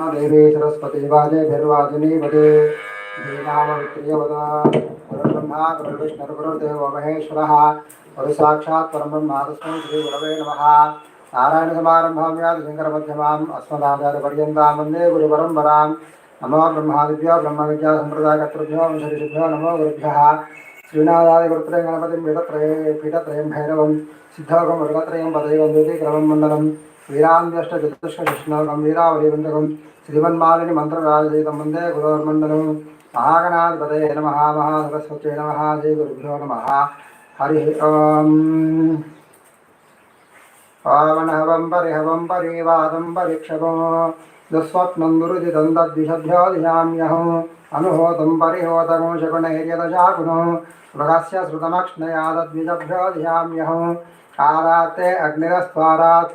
देवी सरस्वती वाजे भैरवाजिनी वदे धीनामवित्रियवदा गुरुर्ब्रह्मा गुरुर्विष्णुर्गुरुर्देवो महेश्वरः गुरुसाक्षात् परब्रह्मा तस्मै श्रीगुरवे नमः नारायणसमारम्भां यादिशङ्करमध्यमाम् अस्मदाचार्यपर्यन्तां वन्दे गुरुपरम्परां नमो ब्रह्मादिभ्यो ब्रह्मविद्यासम्प्रदायकर्तृभ्यो विशेषिभ्यो नमो गुरुभ्यः श्रीनाथादिगुरुत्रयं गणपतिं पीठत्रये पीठत्रयं भैरवं सिद्धोगं वर्गत्रयं पदैवं द्वितीक्रमं मण्डलं वीरान्यष्टचतुष्ककृष्णोगं वीरावलिवन्दकं श्रीमन्मालिनि मन्त्रराजदीतं वंदे गुरोर्मण्डलं महागणाधिपतये नमः, महासरस्वत्यै नमः, श्रीगुरुभ्यो नमः। हरिः ओम्। पावनहवं, परिहवं, परिवादं परीक्षवो दुःस्वप्नं दुरुदितं तद्विषभ्यो धियाम्यहम् अनुहोतं परिहोतमो शकुनैर्यदशाकुनो मृगस्य श्रुतमक्ष्णया तद्विषभ्यो धियाम्यहम् कारात्ते अग्निरस्त्वारात्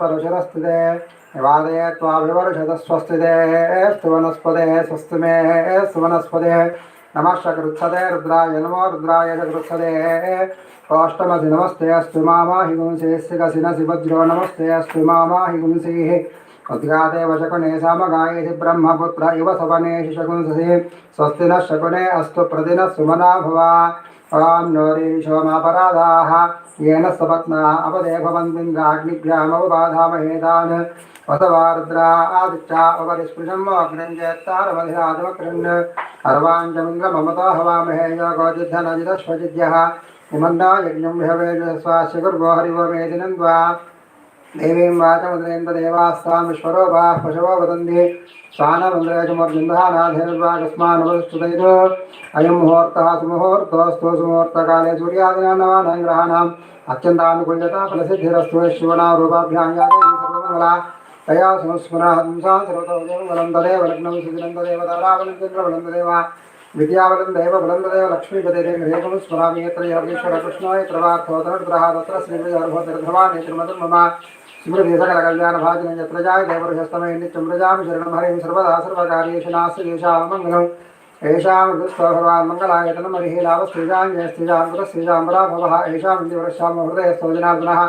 परशुरस्थिते निवादये त्वाभिवर्षतः स्वस्तिते स्तु मे रुद्राय नमो रुद्राय चकृत्सते काष्टमसि नमस्ते अस्तु मामाहि गुंसे सिगसि नसि वज्रो नमस्ते अस्तु मामाहि गुंसीः उद्घाते वशकुने सामगायेति ब्रह्मपुत्र, इव सवनेषु शकुंससि स्वस्ति नः शकुने, अस्तु प्रतिनः सुमना भवा। ॐ नोरीशोमापराधाः येन सपत्ना अपदे भवन्तीन्द्राग्निभ्यामवबाधामहे तान् वसवार्द्रा आदित्या उपरिस्पृशम् अग्निञ्जेत्तारमधिराजमकृन् अर्वाञ्चमिन्द्रममतो हवामहे योगोजिद्धनजिदश्वजिद्यः इमन्ना यज्ञं विहवेजस्वास्य गुर्गो हरिवो దేవీం వాచమదేంద్రదేవాస్వామిశ్వరోపా పశవో వదంది స్నానమంద్రేజమర్జిందానాధేర్వాకస్మానమస్తుతైతో అయం ముహూర్త సుముహూర్తోస్తు సుముహూర్తకాలే సూర్యాదినాన్నవానాం అత్యంతానుకూల్యత ఫలసిద్ధిరస్తు శివనారూపాభ్యాం యాదే సర్వమంగళ తయా సంస్మరాహంసాం సర్వతోదేవలం తదేవ లగ్నం సుదినం తదేవ తారావలం చంద్రవలం తదేవ స్మరామి యత్ర యోగేశ్వర కృష్ణో యత్ర వార్థోతర తత్ర శ్రీమతి అర్భోతర్ధవా నేత్రమధుర్మమ श्रीविजयर्भोदर्धवान् श्रीमदं मम स्मृति सकलकल्याणभाजनं यत्र जाय देवऋषस्तमये नित्यं व्रजामि शरणं हरिं सर्वदा सर्वकार्येषु नास्ति येषां मङ्गलम् येषां ऋतुस्थो भगवान् मङ्गलायतनं हरिः लाभस्त्रिजां स्त्रिजां पुरस्त्रिजाम्बरा भवः येषां हिन्दिवर्षां हृदयस्थो जनार्दनः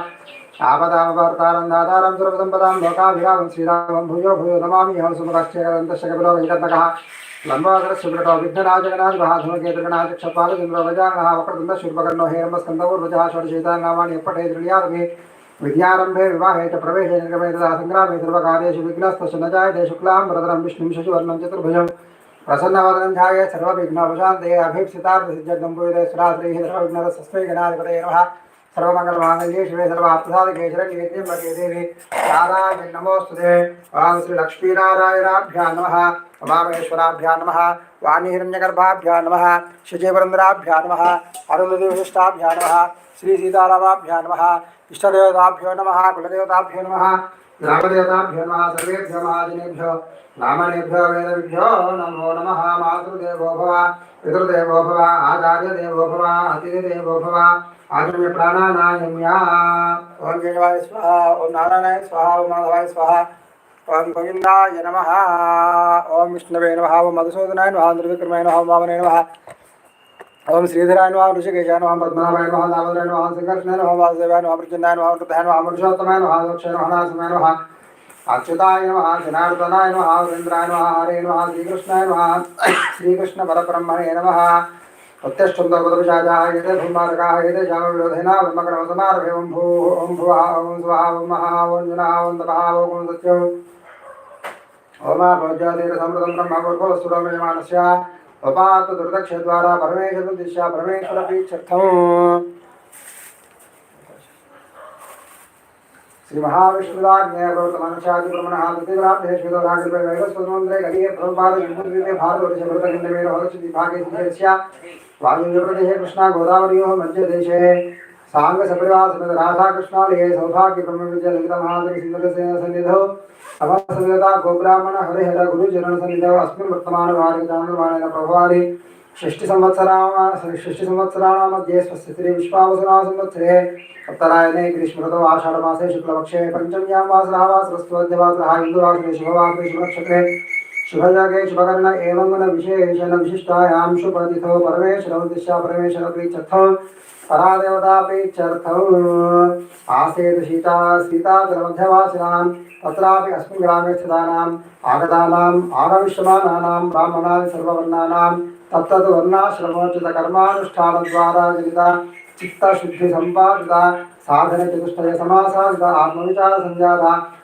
आपदामवार्तारं दातारं सर्वसम्पदां लोकाभिरामं श्रीरामं भूयो भूयो नमामि अहं सुमुखश्चेकदन्तस्य कपिलो वेङ्कटनकः लम्बाकरस्य विकटो विघ्नराजगणाधिपः धूमकेतुगणाध्यक्षपालचन्द्रो वजानः वक्रतुण्डः शूर्पकर्णो हेरम्बस्कन्दपूर्वजः षोडशेतानामानि पठे दृढ्यारभे विद्यारम्भे विवाहे च प्रवेशे निर्गमे तथा सङ्ग्रामे सर्वकार्येषु विघ्नस्तस्य न जायते शुक्लां वरदनं विष्णुं, शशिवर्णं, चतुर्भुजं। प्रसन्नवदनं ध्याये सर्वविघ्नोपशान्ते अभीप्सितार्थसिद्धं पूयते सुरात्रिः सर्वविघ्नरसस्मै गणाधिपतये नमः। सर्वमङ्गलमाङ्गल्ये शिवे, सर्वार्थसाधके शरण्ये देवी। नारायण नमोऽस्तुते ॐ श्रीलक्ष्मीनारायणाभ्यां नमः। उमामहेश्वराभ्यां नमः। वाणीहिरण्यगर्भाभ्यां नमः। नमः। अरुणदेवशिष्टाभ्यां नमः। श्रीसीतारामाभ्यां नमः। ఇష్టదేవతాభ్యో నమ కులదేవతాభ్యో నమ గ్రామదేవతాభ్యో నమ సర్వేభ్యో మహాజనేభ్యో బ్రాహ్మణేభ్యో వేదభ్యో నమో నమ మాతృదేవో భవ పితృదేవో భవ ఆచార్యదేవో భవ అతిథిదేవో భవ ఆగమ్య ప్రాణానాయమ్య. ఓం జయవాయ స్వహ ఓం నారాయణాయ స్వహ ఓం మాధవాయ స్వహ ఓం గోవిందాయ నమ ఓం విష్ణవే నమ ఓం మధుసూదనాయ నమ దుర్విక్రమాయ నమ వామనే నమ. ఓం శ్రీధరాయ నమ ఋషికేశాయ నమ పద్మనాభాయ నమ దామోదరాయ నమ శ్రీకృష్ణాయ నమ వాసుదేవాయ నమ అమృతున్నాయ నమ వృద్ధాయ నమ అమృతోత్తమాయ నమ దక్షాయ నమ నాశమాయ నమ అచ్యుతాయ నమ జనార్దనాయ నమ వరేంద్రాయ నమ హరే నమ శ్రీకృష్ణాయ నమ శ్రీకృష్ణ పరబ్రహ్మణే నమ ప్రత్యష్టంతో పదవిశాజాయ యతే భూమార్గాయ యతే శామవిరోధినా బ్రహ్మకరమసమారభే ఓం భూ ఓం భువా ఓం స్వహా ఓం మహా ఓం జునా ఓం తపహా ఓం సత్యం ఓమా భోజ్యోతిరసమృతం బ్రహ్మ గుర్భవస్తురమయమానస్య उपात दुर्दक्ष द्वारा परमेश्वर दिशा परमेश्वर पीछम श्री महाविष्णुदाज्ञेय प्रवर्तमानशादि ब्रह्मणः प्रतिप्राप्ते श्वेतोधाग्रे वैवस्वतमन्त्रे गलीये प्रभुपाद जम्बुद्वीपे भारतवर्षे भरतखण्डमेन कृष्णा गोदावरयोः मध्यदेशे सांग सपरिवा में राधा कृष्णालय सौभाग्य ब्रह्म विजय ललिता के सुंदर से सन्निधौ समसमेता गोब्राह्मण हरिहर गुरु जनन सन्निधौ अस्मिन् वर्तमान वारे जानुर्वाणेन प्रभवारि षष्टि संवत्सराणां षष्टि संवत्सराणां मध्ये स्वस्य श्री विश्वावसरा संवत्सरे सप्तरायणे ग्रीष्मऋतौ आषाढमासे शुक्लपक्षे पञ्चम्यां वासरः वासरस्त्वद्यवासरः इन्दुवासरे शुभवासरे शुभनक्षत्रे शुभयोगे शुभकर्ण एवं गुण विशेषण विशिष्टायां शुभतिथौ परमेश्वरमुद्दिश्य परमेश्वरप्रीत्यर्थौ परादेवताप्रीत्यर्थौ आसेतु सीता सीताचलमध्यवासिनां तत्रापि अस्मिन् ग्रामे स्थितानाम् आगतानाम् आगमिष्यमानानां ब्राह्मणादि सर्ववर्णानां तत्तद् वर्णाश्रमोचितकर्मानुष्ठानद्वारा जनिता चित्तशुद्धिसम्पादिता साधनचतुष्टय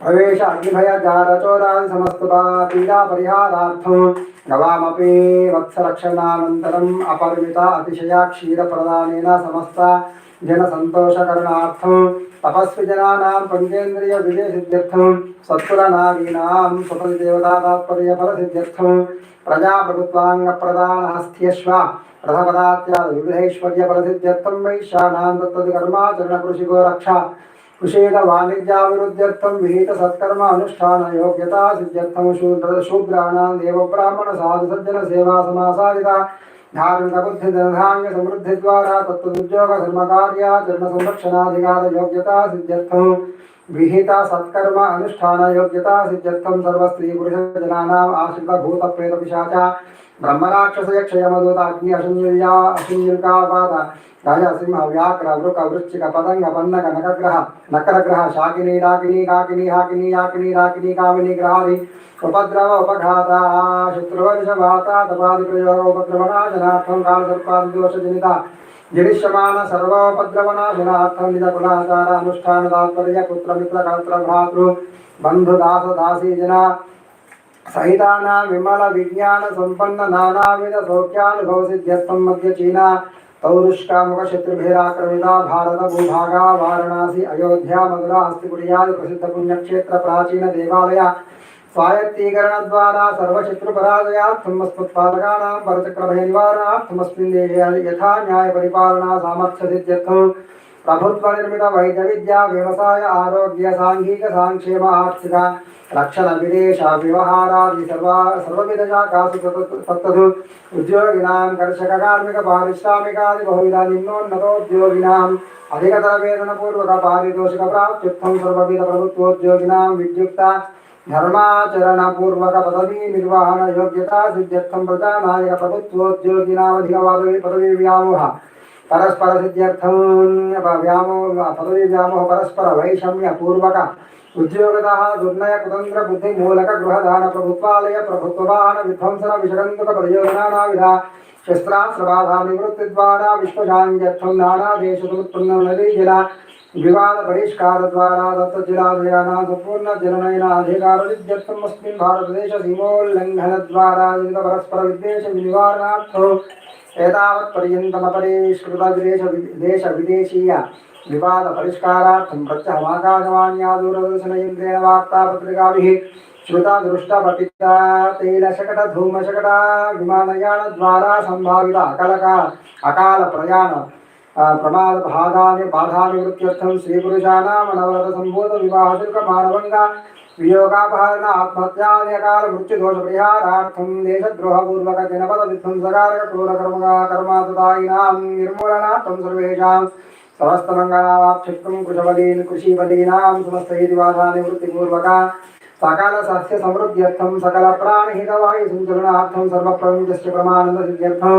प्रवेश अग्निभय जारचोरादि समस्त पीडा परिहारार्थं गवामपि वत्सरक्षणानन्तरम् अपरिमिता अतिशया क्षीरप्रदानेन समस्त जनसन्तोषकरणार्थं तपस्विजनानां पञ्चेन्द्रिय विजयसिद्ध्यर्थं सत्कुलनारीणां स्वपतिदेवता तात्पर्यफलसिद्ध्यर्थं प्रजाप्रभुत्वाङ्गप्रदानहस्त्यश्व रथपदात्यादि विविधैश्वर्यफलसिद्ध्यर्थं वैश्यानां तत्तद्कर्माचरणकृषिको रक्षा कुशेद वाणिज्याभिवृद्ध्यर्थं विहित सत्कर्म अनुष्ठान योग्यता सिद्ध्यर्थं शूद्र शूद्राणां देवब्राह्मण साधु सज्जन सेवा समासादिता धार्मिक बुद्धि धनधान्य समृद्धि द्वारा तत्तदुद्योग धर्मकार्य जन्म संरक्षणाधिकार योग्यता सिद्ध्यर्थं विहित सत्कर्म अनुष्ठान योग्यता सिद्ध्यर्थं सर्वस्त्री पुरुष బ్రహ్మరాక్షసయ క్షయమదూతాగ్ని అశుంజుల్యా అశుంజుల్కాపాద రాజసింహ వ్యాక్ర వృక వృశ్చిక పతంగ పన్నగ నకగ్రహ నకరగ్రహ శాకిని రాకిని కాకిని హాకిని యాకిని రాకిని కామిని గ్రహాది ఉపద్రవ ఉపఘాత శత్రువరిషవాత తపాది ప్రయోగ ఉపద్రవనాశనార్థం కాలసర్పాది దోషజనిత జనిష్యమాన సర్వోపద్రవనాశనార్థం నిజ కులాచార అనుష్ఠాన తాత్పర్య పుత్ర మిత్ర కర్తృ భ్రాతృ బంధుదాస దాసీజన సహితానా విమల విజ్ఞాన సంపన్న నానావిధ సౌఖ్యానుభవ సిద్ధ్యస్తం మధ్య చీనా పౌరుష్కాముఖ శత్రుభిరాక్రమిత భారత భూభాగా వారణాసి అయోధ్య మధుర హస్తిపుడియాది ప్రసిద్ధ పుణ్యక్షేత్ర ప్రాచీన దేవాలయ స్వాయత్తీకరణ ద్వారా సర్వశత్రు పరాజయాత్మస్మత్పాదకానాం నివారణార్థమస్మిన్ దేశే యథా న్యాయ పరిపాలనా సామర్థ్య సిద్ధ్యర్థం ప్రభుత్వనిర్మిత వైద్య విద్య వ్యవసాయ ఆరోగ్య సాంఘిక సాంక్షేమ ఆర్థిక రక్షణ విదేశ వ్యవహారాది సర్వా సర్వవిధగా కాసు సత్తదు ఉద్యోగినాం కర్షక కార్మిక పారిశ్రామికాది బహువిధ నిమ్నోన్నతోద్యోగినాం. అధికతర వేతనపూర్వక పారితోషిక ప్రాప్త్యుత్వం సర్వవిధ ప్రభుత్వోద్యోగినాం. విద్యుక్త ధర్మాచరణపూర్వక పదవీ నిర్వహణ యోగ్యత సిద్ధ్యర్థం ప్రజానాయక ప్రభుత్వోద్యోగినామధికవాదవి పదవీ వ్యామోహ పరస్పర సిద్ధ్యర్థం వ్యామోహ పదవీ వ్యామోహ పరస్పర వైషమ్య పూర్వక ఉద్యోగత దుర్నయ కుతంత్ర బుద్ధి మూలక గృహదాన ప్రభుత్వాలయ ప్రభుత్వ వాహన విధ్వంసన విషగంతుక ప్రయోజనానావిధ శస్త్రాస్త్రబాధా నివృత్తి ద్వారా విశ్వశాంత్యర్థం నానా దేశ సముత్పన్న జల వివాద పరిష్కార ద్వారా దత్త జిలాదయానా సంపూర్ణ జననయన అధికార విద్యర్థం అస్మిన్ భారతదేశ సీమోల్లంఘన ద్వారా పరస్పర విద్వేష నివారణార్థం एतावत्पर्यन्तमपरिष्कृतविदेश देश विदेशीय विवाद परिष्कारार्थं प्रत्यहमाकाशवाण्या दूरदर्शनयन्त्रेण वार्तापत्रिकाभिः श्रुता दृष्टा पठिता तैलशकट धूमशकटा विमानयानद्वारा सम्भावित अकलका अकाल प्रयाण వియోగాపహరణ ఆత్మహత్యాకాల మృత్యు పరిహారార్థం దేశద్రోహపూర్వక జనపద విధ్వంసకారక క్రూర కర్మగా కర్మాతదాయినాం నిర్మూలనార్థం సర్వేషాం సమస్తమంగళావాప్తం కృషబలీన్ నివృత్తిపూర్వక సకాల సస్య సమృద్ధ్యర్థం సకల ప్రాణహితవాయు సంచలనార్థం సర్వప్రపంచస్య ప్రమానంద సిద్ధ్యర్థం.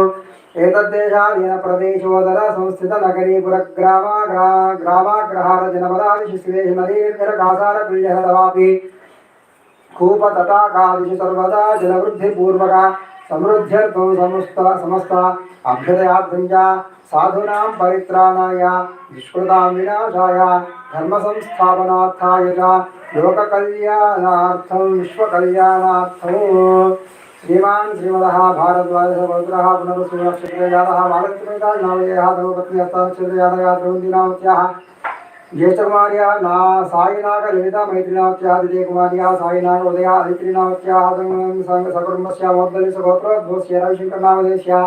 ఏతద్దేశాధీన ప్రదేశోదర సంస్థిత నగరీపుర గ్రామాగ్రా గ్రామాగ్రహార జనపదాదిషు శివేషు నదీర్ఘర కాసార ప్రియహరవాపి కూపతటాకాదిషు సర్వదా జలవృద్ధిపూర్వక సమృద్ధ్యర్థం సమస్త సమస్త అభ్యుదయార్థం సాధునాం పరిత్రాణాయ నిష్కృతాం వినాశాయ धर्मसंस्थापनार्थाय च लोककल्याणार्थं विश्वकल्याणार्थं। श्रीमान् श्रीमदः भारद्वाजसपुत्रः पुनरुसूनक्षत्रेजातः मालक्षत्रेजानामयः धनुपत्न्यस्ताक्षत्रेजातया द्रौन्दिनावत्याः ज्येष्ठकुमार्याः ना सायिनागललितामैत्रिनावत्याः द्वितीयकुमार्याः सायिनागोदया अधित्रिनावत्याः सकुटुम्बस्यामोद्दलिसगोत्रोद्भोस्य रविशङ्करनामदेश्याः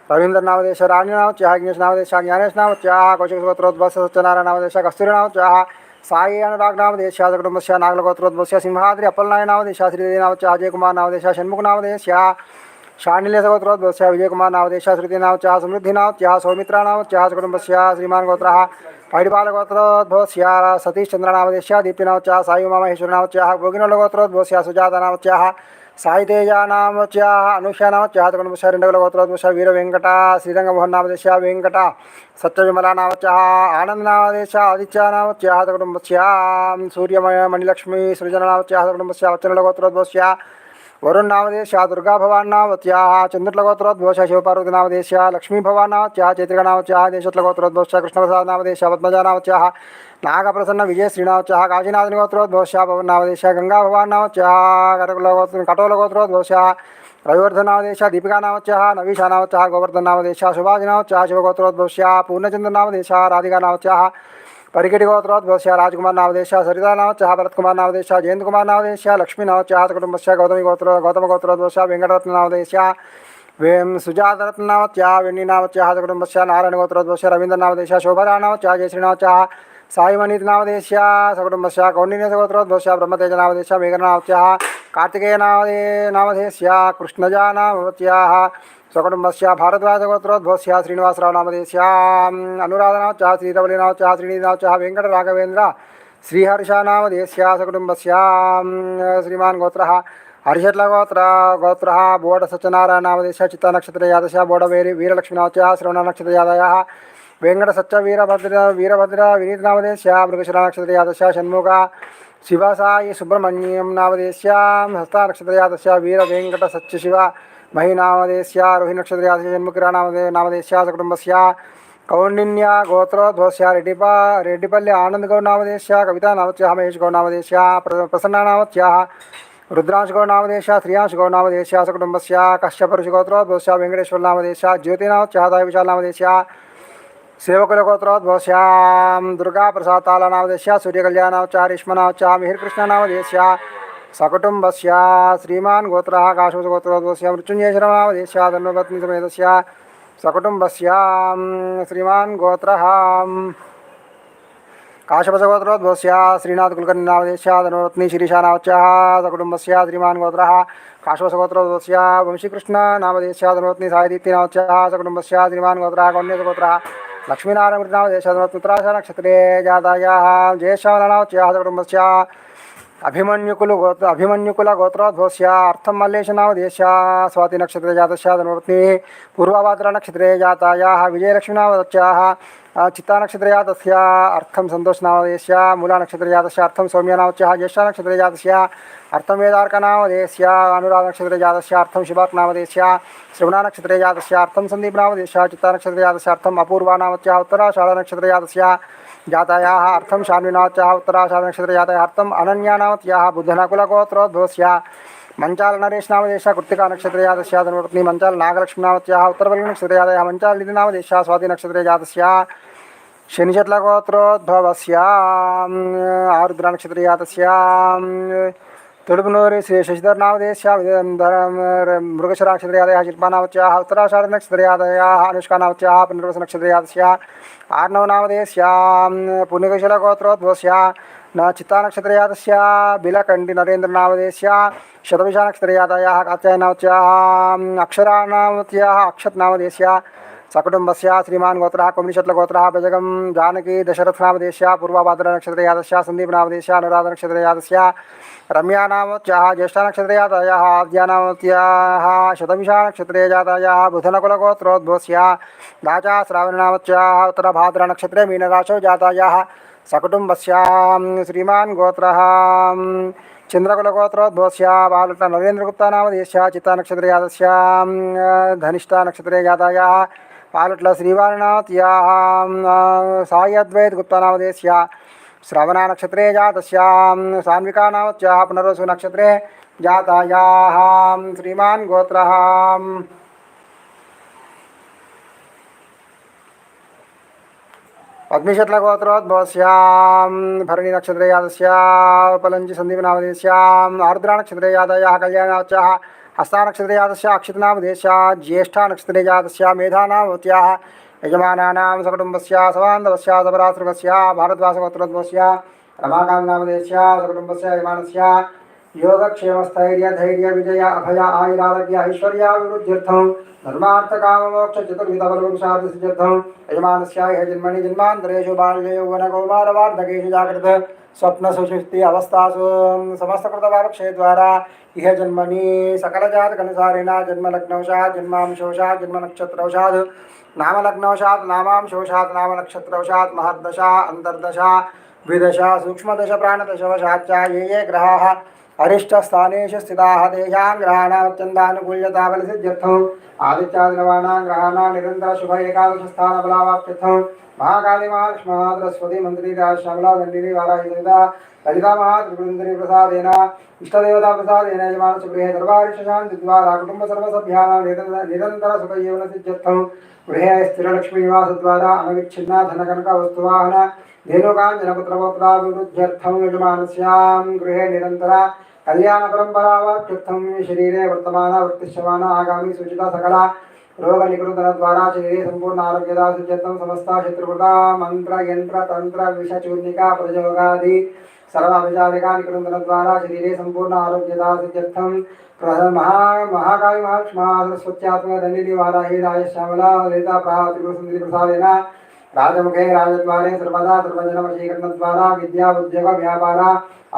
रवींद्र नामदेश राणी नाम चाह ज्ञेश नामदेश ज्ञानेश नाम चाह कौशिकोत्रोद्भस सत्यनारायण नामदेश कस्तूरी नाम चाह साई अनुराग नामदेश कुटुंबश नागलगोत्रोद्भस सिंहाद्रि अपलनाय नामदेश श्रीदेवी नाम चाह अजय कुमार नामदेश षणमुख नामदेश शाणिल्य सगोत्रोद्भस विजय कुमार नामदेश श्रुति नाम चाह समृद्धि नाम चाह सौमित्र नाम चाह कुटुंबश श्रीमान गोत्र पैडिपालगोत्रोद्भस सतीश चंद्र नामदेश दीप्ति नाम चाह साई उमा महेश्वर नाम चाह गोगिनोलगोत्रोद्भस सुजाता नाम चाह సాయితేజానామోచ్యా అనుషానామోచ్యాతగుణముష రెండవ గోత్రోద్ముష వీర వెంకట శ్రీరంగ మోహన్నామదేశ వెంకట సత్య సత్యవిమలానామోచ్య ఆనందనామదేశ ఆదిత్యానామోచ్యాతగుణముష్యాం సూర్యమయ మణిలక్ష్మి సృజననామచ్యాతకుటుంబస్య వచ్చనల గోత్రోద్భవస్య వరుణ్ నామదేశ దుర్గా భవాన్ నామత్య చంద్రుల గోత్రోద్భవ శివపార్వతి నామదేశ గోత్రోద్భుష్య వరుణ్నామదేశ దుర్గాభవాన్నావత్యా చంద్రులగోత్రోద్భోష శివపార్వతినామదేశ లక్ష్మీభవాన్నావత్యా చైత్రికనామత్యా దేశత్లగోత్రోద్భోష కృష్ణప్రసాదనామదేశ పద్మజానావత్యా నాగప్రసన్న విజయ శ్రీనావత్య కాశీనాథని గోత్రోద్భోష పవన్నావదేశ గంగా భవాన్ నావత్య కటకుల గోత్ర కటోల గోత్రోద్భోష రవివర్ధనావదేశ దీపికానావత్య నవీశానావత్య గోవర్ధనావదేశ పూర్ణచంద్ర శివగోత్రోద్భోష్య పూర్ణచంద్రనావదేశ రాధికానావత్య పరికిటి గోత్రోద్భోష రాజకుమార్ నావదేశ సరితానావత్య భరత్కుమార్ కుమార్ జయంత్కుమార్ లక్ష్మీ లక్ష్మీనావత్య కుటుంబస్య గౌతమి గోత్ర గౌతమ గోత్రోద్భోష వెంకటరత్నావదేశ వేం సుజాతరత్నావత్య వెన్నినావత్య కుటుంబస్య నారాయణ గోత్రోద్భోష రవీంద్రనావదేశ శోభరానావత్య జయశ్రీనావత్య సాయిమనీతి నామదేశ్య సకుటుంబస్య కౌండిన్య సగోత్రోద్భవస్య బ్రహ్మతేజ నామదేశ్య మేఘనావత్య కార్తికేయ నామదే నామధేస్య కృష్ణజా నామవత్యా స్వకుటుంబస్య భారద్వాజగోత్రోద్భవస్య శ్రీనివాసరావు నామదేశ్య అనురాధనావత్య శ్రీరవళినావత్య శ్రీనిధినావత్య వెంకటరాఘవేంద్ర శ్రీహర్ష నామదేశ్య సకుటుంబస్య శ్రీమాన్ గోత్ర హరిషట్ల గోత్ర గోత్ర బోడ సత్యనారాయణ నామదేశ చిత్త నక్షత్ర యాదశ బోడ వీరలక్ష్మీ నామత్య శ్రవణ నక్షత్ర యాదయ श्रवणनक्षत्रयादयः वेङ्कटसच्च वीरभद्र वीरभद्र विनीतनामदेशः मृगशिरानक्षत्रयादशः षण्मुख शिवसाई सुब्रह्मण्यं नामदेशः हस्तानक्षत्रयादशः वीरवेङ्कटसच्चिशिव महिनामदेशः रोहिनक्षत्रयादशः षण्मुखिरा नामदे नामदेशः सकुटुम्बस्य कौण्डिन्य गोत्रोद्भवस्य रेड्डिपा रेड्डिपल्li आनन्दगौड नामदेशः कविता नामत्याः महेश गौड नामदेशः प्र प्रसन्ना नामत्याः रुद्रांश गौड नामदेशः श्रियांश गौड नामदेशः सकुटुम्बस्य कश्यपऋषिगोत्रोद्भवस्य वेङ्कटेश्वर नामदेशः ज्योतिनामत्याः दायविशाल नामदेशः सेवकुलगोत्रोद्भवस्य दुर्गाप्रसाद तालनामदेशः सूर्यकल्याणावच्यः रेश्मनावच्यः मिहिरकृष्णनामदेशः सकुटुम्बस्य श्रीमान् गोत्रः काशोसगोत्रोद्भवस्य मृत्युञ्जयशरनामदेशः धर्मपत्नीसमेतस्य सकुटुम्बस्य श्रीमान् गोत्रः काशपसगोत्रोद्भवस्य श्रीनाथकुलकर्णीनामदेशः धर्मपत्नी शिरीषानावच्यः सकुटुम्बस्य श्रीमान् गोत्रः काशवसगोत्रोद्भवस्य वंशीकृष्णनामदेशः धर्मपत्नी सायदीप्तिनावच्यः सकुटुम्बस्य श्रीमान् गोत्रः कौण्यसगोत्रः లక్ష్మీనారాయణ దేశరత్నత్రాశ నక్షత్రే జాతాయా జ్యేష్ఠానావచ్యాహత కుటుంబస్య అభిమన్యుకులు గోత్ర అభిమన్యుకుల గోత్రోద్భవస్య అర్థం మల్లేశనామ దేశ స్వాతి నక్షత్రే జాతస్య ధనుపత్ని పూర్వభాద్ర నక్షత్రే జాతాయా విజయలక్ష్మీనామదత్యాహ చిత్తానక్షత్రయా తస్య అర్థం సంతోషనామదేశ్య మూలానక్షత్రయా తస్య అర్థం సౌమ్యనామచ్య జ్యేష్ఠానక్షత్రజాతస్య అర్థం వేదార్కనామదేశ్య అనురాధనక్షత్రజాతస్య అర్థం శుభార్కనామదేశ్య శ్రవణానక్షత్రజాతస్య అర్థం సందీపనామదేశ్య చిత్తానక్షత్రజాతస్య అర్థం అపూర్వానామత్య ఉత్తరాషాఢనక్షత్రజాతస్య జాతయా అర్థం శాన్వినామత్య ఉత్తరాషాఢనక్షత్రజాతయ అర్థం అనన్యానామత్య బుద్ధనకులగోత్రోద్భవస్య अर्थम् अनन्यानामत्याः बुद्धनकुलगोत्रोद्भवस्य मंचाल नरेश नामदेशः कृत्तिका नक्षत्रे जातस्य धर्मपत्नी मंचाल नागलक्ष्मी नामत्याः उत्तरबली नक्षत्रे जातः मंचाल निधि नामदेशः स्वाति नक्षत्रे जातस्य शनिचट्लगोत्रोद्भवस्य आरुद्र नक्षत्रे जातस्य तुडुपुनूरि श्री शशिधर नामदेशः मृगशरा नक्षत्रे जातः शिल्पानामत्याः उत्तराषाढ नक्षत्रे जातयाः अनुष्का नामत्याः पुनर्वस नक्षत्रे जातस्य आर्णव नामदेशस्य पुण्यकुशलगोत्रोद्भवस्य न चित्ता नक्षत्रया तस्या बिलकण्डि नरेन्द्रनामदेस्या शतविषा नक्षत्रयातयाः अक्षत अक्षराणावत्याः अक्षत्नामदेस्या से श्रीमान् गोत्र कुम्लिशत्लगोत्रः भजगं, जानकी दशरथनामदेश्या पूर्वाभाद्रनक्षत्रयादस्या रम्या अनुराधनक्षत्रयादस्या रम्यानामत्याः ज्येष्ठानक्षत्रयादयः आद्यानामत्याः शतमिषानक्षत्रे जातायाः श्रावण राजा श्रावणनामत्याः उत्तरभाद्रनक्षत्रे मीनराशौ जाता సకుటుంబస్యాం శ్రీమాన్ గోత్ర చంద్రకులగోత్రోద్భవస్యా బాలట నరేంద్రగుప్త నామదేశ్యా చిత్తానక్షత్రయాదస్యాం ధనిష్టా నక్షత్రే జాతాయా పాలట్ల శ్రీవారణాత్యా సాయద్వైత్ గుప్తనామదేశ్యా శ్రవణ నక్షత్రే జాతస్యాం సాన్వికా నామత్యా పునరోసు నక్షత్రే జాతాయా శ్రీమాన్ గోత్ర पद्मिशत्लगोत्रोद्भवस्यां भरणी नक्षत्रे यादस्यां पलञ्चि सन्दीपनामधेस्याम् आर्द्रानक्षत्रे यादयाः कल्याणाच्याः हस्तानक्षत्रे यादस्या अक्षितनामधेस्या ज्येष्ठा नक्षत्रे जातस्या मेधानामवत्याः यजमानानां सकुटुम्बस्य समान्दवस्य सबरासृगस्य भारद्वासगोत्रोद्भवस्य रमाकान्तनामधेस्या सकुटुम्बस्य यजमानस्य योगक्षेमस्थैर्य धैर्य विजय अभय आयुरारोग्य ऐश्वर्याभिवृद्ध्यर्थं धर्मार्थकाममोक्ष चतुर्विधबलपुरुषार्थसिद्ध्यर्थं यजमानस्य ह्य जन्मनि जन्मान्तरेषु बाल्ये यौवनकौमारवार्धकेषु जागृत स्वप्नसुषुप्ति अवस्थासु समस्तकृतवालक्षे द्वारा इह जन्मनि सकलजातकनुसारेण जन्मलग्नवशात् जन्मांशोषात् जन्मनक्षत्रवशात् नामलग्नवशात् नामांशोषात् नामनक्षत्रवशात् महर्दशा, अन्तर्दशा, द्विदशा सूक्ष्मदश प्राणदशवशाच्च ये ये ग्रहाः అరిష్టస్థానేషు స్థితా దేశాంగ్రహాణాత్యంతానుకూల్యతాబలసిద్ధ్యర్థం ఆదిత్యాదినవాణాం గ్రహాణా నిరంతర శుభ ఏకాదశ స్థాన బలావాప్త్యర్థం మహాకాళి మహాలక్ష్మి మహాద్రస్వతి మంత్రిరా శ్యామలా దండిని వారాయుధ లలితా మహాత్రిపుందరి ప్రసాదేన ఇష్టదేవతా ప్రసాదేన యజమాన సుగృహే దర్వారిషాన్ దిద్వారా కుటుంబ సర్వసభ్యానాం నిరంతర సుఖ జీవన సిద్ధ్యర్థం. గృహే స్థిరలక్ష్మీవాసద్వారా అనవిచ్ఛిన్న ధనకనక వస్తువాహన ధేనుకాంజనపుత్రపుత్రాభివృద్ధ్యర్థం యజమానస్యాం. గృహే నిరంతర కళ్యాణ పరంపరావాప్త్యుత్థం శరీరే వర్తమాన వృత్తిశ్యమాన ఆగామి సూచిత సకల రోగ నికృతన ద్వారా శరీరే సంపూర్ణ ఆరోగ్యదా సుజ్యత్వం సమస్త శత్రుకృత మంత్ర యంత్ర తంత్ర విషచూర్ణిక ప్రయోగాది सर्वाभिचारिका निकृतनद्वारा शरीरे सम्पूर्ण आरोग्यदा सिद्ध्यर्थं प्रह- महा महाकाली महाक्ष्मा सरस्वत्यात्मदण्डिनी वाराही राजश्यामला ललिता प्रातिपुरसुन्दरी प्रसादेन राजमुखे राजद्वारे सर्वदा सर्वजनवशीकरणद्वारा विद्या उद्योग व्यापार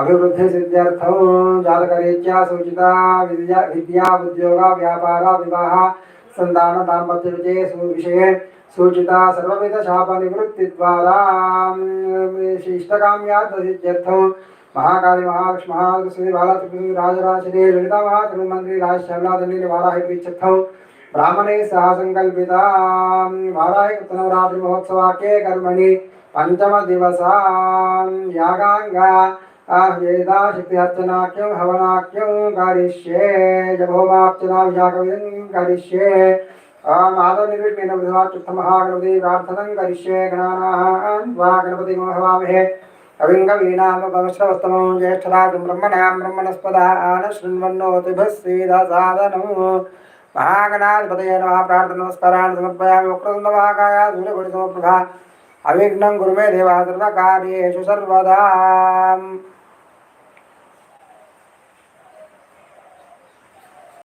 अभिवृद्धि सिद्ध्यर्थं जातकरीत्या सूचिता विद्या विद्या उद्योग व्यापार विवाह सन्तानदाम्पत्यविजये विषय सूचिता सर्वविध शाप सर्वविधशापनिवृत्तिद्वारा शिष्टकाम्यार्थसिद्ध्यर्थं महाकाली महालक्ष्मी बालात्रिपुरी राजराशरे ललिता महाकर्ममन्त्री राजश्यामलादली वाराहित्विच्छत्थौ ब्राह्मणे सह सङ्कल्पिता वाराहिकृतनवरात्रिमहोत्सवाक्ये कर्मणि पंचम दिवसा यागांगा यागांगा वेदा शक्तिहर्चनाख्यं हवनाख्यं करिष्ये जभोमार्चना विजाकविं करिष्ये माधव निर्विघ्नेन विधवाच्युत्तमहागणपति प्रार्थनं करिष्ये गणानाः वा गणपति हवामहे कविङ्गवीणामुपमश्रवस्तमो ज्येष्ठराजं ब्रह्मणां ब्रह्मणस्पदा आन शृण्वन्नोतिभिः श्रीदसादनम् महागणाधिपतये नमः प्रार्थनमस्कारान् समर्पयामि वक्रतुण्डमहाकाय सूर्यकोटिसमप्रभा अविघ्नं